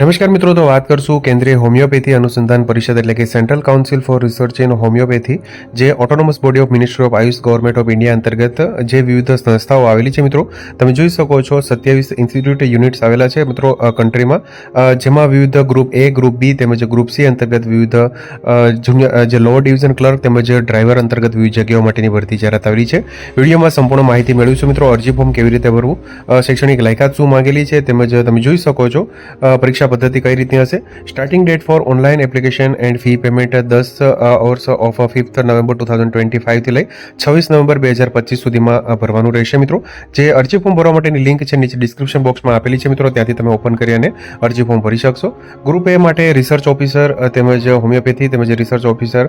નમસ્કાર મિત્રો તો વાત કરશું કેન્દ્રીય હોમિયોપેથી અનુસંધાન પરિષદ એટલે કે central council for research in homeopathy જે autonomous body of ministry of AYUSH government of India અંતર્ગત જે વિવિધ સંસ્થાઓ આવેલી છે મિત્રો. તમે જોઈ શકો છો સત્યાવીસ ઇન્સ્ટિટ્યૂટ યુનિટ્સ આવેલા છે મિત્રો કન્ટ્રીમાં જેમાં વિવિધ ગ્રુપ એ ગ્રુપ બી તેમજ ગ્રુપ સી અંતર્ગત વિવિધ જુનિયર જે લોઅર ડિવિઝન ક્લર્ક તેમજ ડ્રાઈવર અંતર્ગત વિવિધ જગ્યાઓ માટેની ભરતી જાહેરાત આવેલી છે. વિડીયોમાં સંપૂર્ણ માહિતી મેળવીશું મિત્રો. અરજી ફોર્મ કેવી રીતે ભરવું? શૈક્ષણિક લાયકાત શું માંગેલી છે? તેમજ તમે જોઈ શકો છો અ, પદ્ધતિ કઈ રીતની હશે? Starting date for online application and fee payment દસ hours of fifth November two thousand twenty ફાઇવથી લઈ છવ્વીસ નવેમ્બર બે હજાર પચીસ સુધીમાં ભરવાનું રહેશે મિત્રો. જે અરજી ફોર્મ ભરવા માટેની લિંક છે નીચે ડિસ્ક્રિપ્શન બોક્સમાં આપેલી છે મિત્રો. ત્યાંથી તમે ઓપન કરી અને અરજી ફોર્મ ભરી શકશો. ગ્રુપ એ માટે રિસર્ચ ઓફિસર તેમજ હોમિયોપેથી તેમજ રિસર્ચ ઓફિસર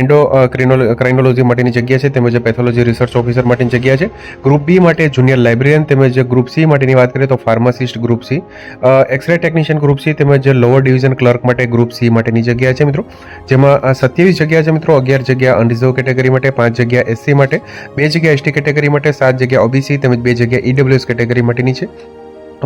એન્ડો ક્રાઇનોલોજી માટેની જગ્યા છે, તેમજ પેથોલોજી રિસર્ચ ઓફિસર માટેની જગ્યા છે. ગ્રુપ બી માટે જુનિયર લાઇબ્રેરિયન તેમજ ગ્રુપ સી માટેની વાત કરીએ તો pharmacist group C X-ray technician group C તેમજ લોઅર ડિવિઝન ક્લર્ક માટે ગ્રુપ સી માટેની જગ્યા છે મિત્રો. જેમાં સત્યાવીસ જગ્યા છે મિત્રો, અગિયાર જગ્યા અનરિઝર્વ કેટેગરી માટે, પાંચ જગ્યા એસસી માટે, બે જગ્યા એસટી કેટેગરી માટે, સાત જગ્યા ઓબીસી તેમજ બે જગ્યા ઈડબ્લ્યુએસ કેટેગરી માટેની છે.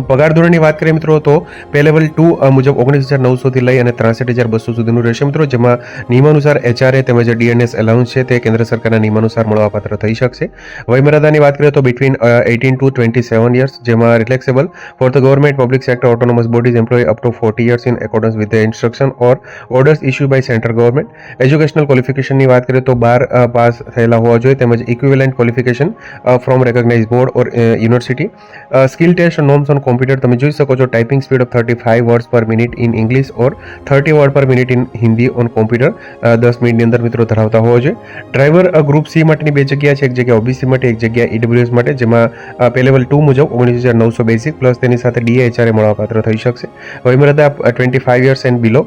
પગાર ધોરણની વાત કરીએ મિત્રો, તો પે લેવલ ટુ મુજબ ઓગણીસ હજાર નવસોથી લઈ અને ત્રાસઠ હજાર બસો સુધીનું રહેશે મિત્રો, જેમાં નિયમાનુસાર એચઆરએ તેમજ ડીએનએસ એલાઉન્સ છે, તે કેન્દ્ર સરકારના નિયમાનુસાર મળવાપાત્ર થઈ શકશે. વયમર્યાદાની વાત કરીએ તો between eighteen to twenty seven years જેમાં relaxable for the government public sector autonomous bodies employ up to forty years in accordance with the instruction or orders issue by central government educational ક્વોલિફિકેશનની વાત કરીએ તો બાર pass થયેલા હોવા જોઈએ, તેમજ equivalent qualification from recognise board or university skill test norms on computer તમે જોઈ શકો છો typing speed of thirty five words per minute in English or thirty word per minute in Hindi on computer દસ મિનિટની અંદર મિત્રો ધરાવતા હોવો જોઈએ. ડ્રાઈવર ગ્રુપ સી માટેની બે જગ્યા છે. એક જગ્યા ઓબીસી માટે એક જગ્યા ઈડબ્લ્યુએસ માટે જેમાં પે લેવલ ટુ મુજબ ઓગણીસ હજાર નવસો બેસિક પ્લસ તેની સાથે ડીએચઆરએ મળવાપાત્ર થઈ શકશે. વયમર્યાદા twenty five years and below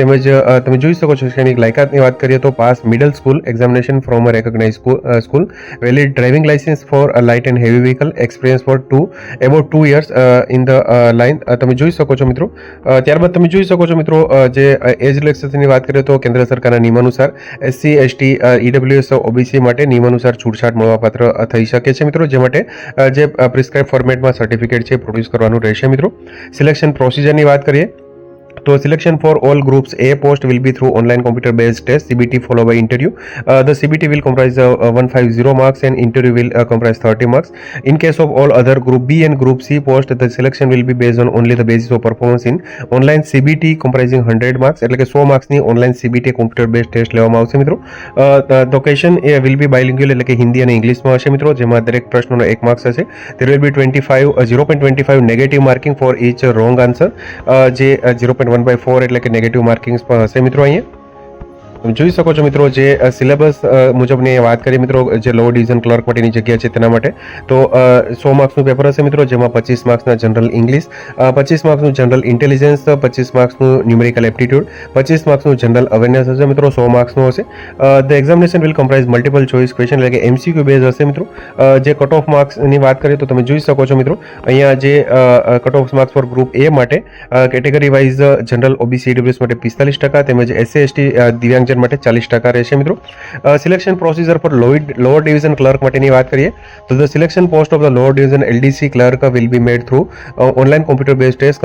તેમજ અ, તમે જોઈ શકો છો શૈક્ષણિક લાયકાતની વાત કરીએ તો pass middle school examination from a recognise school valid driving licence for light and heavy vehicle experience for two about two years in the line તમે જોઈ શકો છો મિત્રો. ત્યારબાદ તમે જોઈ શકો છો મિત્રો જે એજ રિલેક્સેશનની વાત કરીએ તો કેન્દ્ર સરકારના નિયમાનુસાર એસસી એસટી ઈડબ્લ્યુએસ ઓબીસી માટે નિયમાનુસાર છૂટછાટ મળવાપાત્ર થઈ શકે છે મિત્રો. જે માટે જે પ્રિસ્ક્રાઇબ ફોર્મેટમાં સર્ટિફિકેટ છે પ્રોડ્યુસ કરવાનું રહેશે મિત્રો. સિલેક્શન પ્રોસિજરની વાત કરીએ તો selection for all groups will be through online computer based test CBT followed by interview. Uh, the CBT will comprise uh, uh, 150 marks and interview will uh, comprise 30 marks. In case of all other group B and group C post, the selection will be based on only the basis of performance in online CBT comprising 100 marks એટલે કે 100 માર્ક્સની online CBT computer base test લેવામાં આવશે મિત્રો the question a will be bilingual એટલે કે હિન્દી અને ઇંગ્લિશમાં હશે મિત્રો જેમાં દરેક પ્રશ્નોનો એક માર્ક્સ હશે there will be 25 uh, 0.25 negative marking for each uh, wrong answer uh, જે zero point one by four એટલે કે નેગેટિવ માર્કિંગ્સ પણ હશે મિત્રો અહીંયા. જોઈ શકો છો મિત્રો જે સિલેબસ મુજબની વાત કરીએ મિત્રો, જે લો ડિવિઝન ક્લર્ક માટેની જગ્યા છે તેના માટે, તો સો માર્ક્સનું પેપર હશે મિત્રો, જેમાં પચીસ માર્ક્સના જનરલ ઇંગ્લિશ પચીસ માર્ક્સનું જનરલ ઇન્ટેલિજન્સ પચીસ માર્ક્સનું ન્યુમેરિકલ એપ્ટિટ્યૂડ પચીસ માર્ક્સનું જનરલ અવેરનેસ હશે મિત્રો, સો માર્ક્સનું હશે. The examination will comprise multiple choice question એટલે કે એમસીક્યુ બેઝ હશે મિત્રો. જે કટ ઓફ માર્ક્સની વાત કરીએ તો તમે જોઈ શકો છો મિત્રો, અહીંયા જે cut off marks for group A માટે category wise general OBC WS માટે પિસ્તાલીસ ટકા, તેમજ એસસી એસટી દિવ્યાંગજન માટે ચાલીસ ટકા રહેશે મિત્રો selection procedure for lower division clerk માટેની વાત કરીએ તો the selection post of the lower division LDC clerk will be made through online computer base test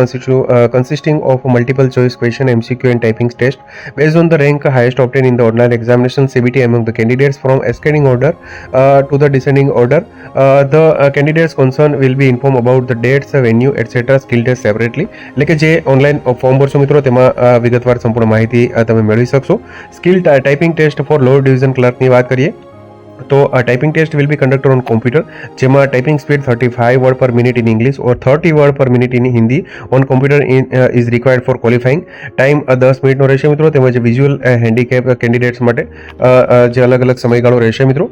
consisting of multiple choice question MCQ and typing test based on the rank highest obtained in the online examination CBT among the candidates from ascending order uh, to the descending order. Uh, the uh, candidates concerned will be informed about the dates, venue, etc. skill test separately. એટલે કે જે online form ભરશો મિત્રો તેમાં અ, વિગતવાર સંપૂર્ણ માહિતી અ, તમે મેળવી શકશો skill typing test for lower division ક્લર્કની વાત કરીએ તો typing test will be conducted on computer જેમાં typing speed thirty five word per minute in English or thirty word per minute in Hindi on computer in is required for qualifying time દસ મિનિટનો રહેશે મિત્રો તેમજ visual handicap candidates માટે અ, અ, જે અલગ અલગ સમયગાળો રહેશે મિત્રો.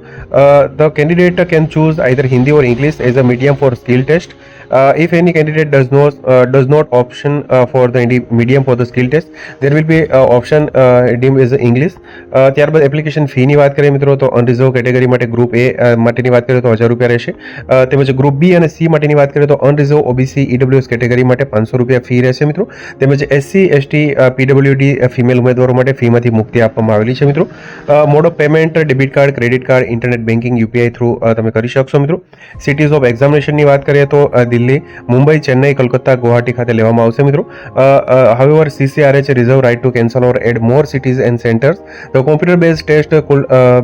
The candidate can choose either Hindi or English as a medium for skill test Uh, if any candidate does not uh, does not option uh, for the medium for the skill test, there will be uh, option uh, as English. Uh, ત્યારબાદ application ફીની વાત કરીએ મિત્રો તો unreserved category માટે group A માટેની વાત કરીએ તો હજાર રૂપિયા રહેશે. તેમજ ગ્રુપ બી અને સી માટેની વાત કરીએ તો અનરિઝર્વ ઓબીસી ઈડબ્લ્યુએસ કેટેગરી માટે પાંચસો રૂપિયા ફી રહેશે મિત્રો. તેમજ એસસી એસટી પીડબ્લ્યુડી ફિમેલ ઉમેદવારો માટે ફીમાંથી મુક્તિ આપવામાં આવેલી છે મિત્રો. Mode of payment debit card credit card internet banking UPI through તમે કરી શકશો મિત્રો. સિટીઝ ઓફ એક્ઝામિનેશનની વાત કરીએ તો અ, દિલ્હી, મુંબઈ, ચેન્નઈ, કલકત્તા, ગુવાહાટી ખાતે લેવામાં આવશે મિત્રો. However CCRH reserve right to cancel or add more cities and centres the computer base test could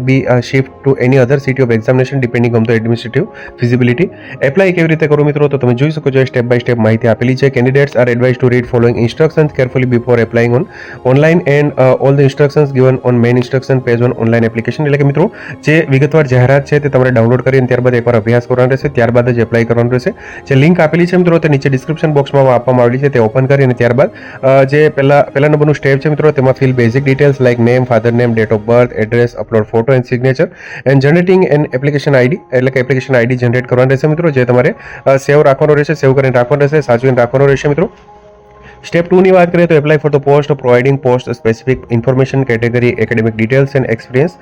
be shift to any other city of examination depending on the administrative feasibility apply કેવી રીતે કરો મિત્રો? તો તમે જોઈ શકો છો step by step માહિતી આપેલી છે. Candidates are advise to read following instructions carefully before applying on online and all the instructions given on main instruction page on online application એટલે કે મિત્રો, જે વિગતવાર જાહેરાત છે તે તમારે ડાઉનલોડ કરીને ત્યારબાદ એકવાર અભ્યાસ કરવાનો રહેશે. ત્યારબાદ જ એપ્લાય કરવાનું રહેશે. જે લિંક આપેલી છે મિત્રો, તે નીચે ડિસ્ક્રિપ્શન બોક્સમાં આપવામાં આવેલી છે, તે ઓપન કરીને ત્યારબાદ જે પહેલા પહેલા નંબરનું સ્ટેપ છે મિત્રો, તેમાં fill basic details like name father name date of birth address upload photo and signature and generating and application ID એટલે કે એપ્લિકેશન આઈડી જનરેટ કરવાનું રહેશે મિત્રો, જે તમારે સેવ રાખવાનો રહેશે સેવ કરીને રાખવાનું રહેશે, સાચવીને રાખવાનો રહેશે મિત્રો. સ્ટેપ ટુની વાત કરીએ તો apply for the post providing post specific information category academic details and experience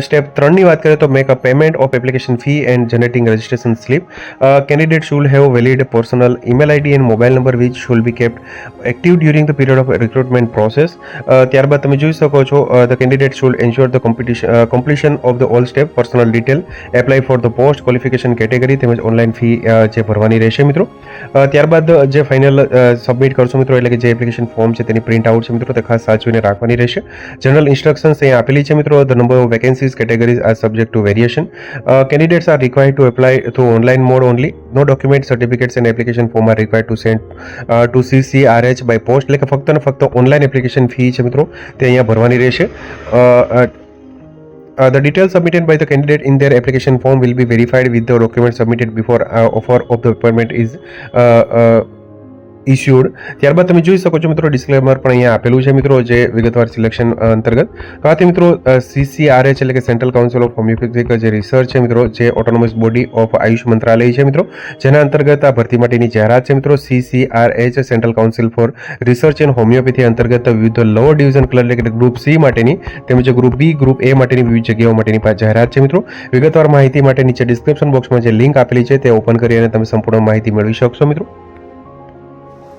step ત્રણની વાત કરીએ તો make a payment of application fee and generating registration slip candidate should have valid personal email ID and mobile number which should be kept active during the period of recruitment process ત્યારબાદ તમે જોઈ શકો છો the candidate should ensure the competition completion of the all step personal detail apply for the post qualification category તેમજ online fee જે ભરવાની રહેશે મિત્રો. અ, ત્યારબાદ જે ફાઇનલ સબમિટ કરશો મિત્રો એટલે કે જે એપ્લિકેશન ફોર્મ છે તેની પ્રિન્ટ આઉટ છે મિત્રો તે ખાસ સાચવીને રાખવાની રહેશે. જનરલ ઇન્સ્ટ્રક્શન્સ અહીંયા આપેલી છે મિત્રો the number of vacancies categories are subject to variation candidates are required to apply through online mode only no document certificates and application form are required to send to CCRH by post એટલે કે ફક્ત ને ફક્ત online application fee છે મિત્રો તે અહીંયા ભરવાની રહેશે. Uh, the details submitted by the candidate in their application form will be verified with the documents submitted before uh, offer of the issued ત્યારબાદ તમે જોઈ શકો છો મિત્રો ડિસ્ક્લેમર પણ અહીંયા આપેલું છે મિત્રો, જે વિગતવાર સિલેક્શન અંતર્ગત. તો આથી મિત્રો સીસીઆરએચ એટલે કે સેન્ટ્રલ કાઉન્સિલ ઓફ હોમિયોપેથિક જે રિસર્ચ છે મિત્રો, જે ઓટોનોમસ બોડી ઓફ આયુષ મંત્રાલય છે મિત્રો, જેના અંતર્ગત આ ભરતી માટેની જાહેરાત છે મિત્રો CCRH central council for research and homoeopathy અંતર્ગત વિવિધ લોઅર ડિવિઝન ક્લર એટલે કે ગ્રુપ સી માટેની તેમજ ગ્રુપ બી ગ્રુપ એ માટેની વિવિધ જગ્યાઓ માટેની જાહેરાત છે મિત્રો. વિગતવાર માહિતી માટે નીચે ડિસ્ક્રિપ્શન બોક્સમાં જે લિંક આપેલી છે, તે ઓપન કરી અને તમે સંપૂર્ણ માહિતી મેળવી શકશો મિત્રો.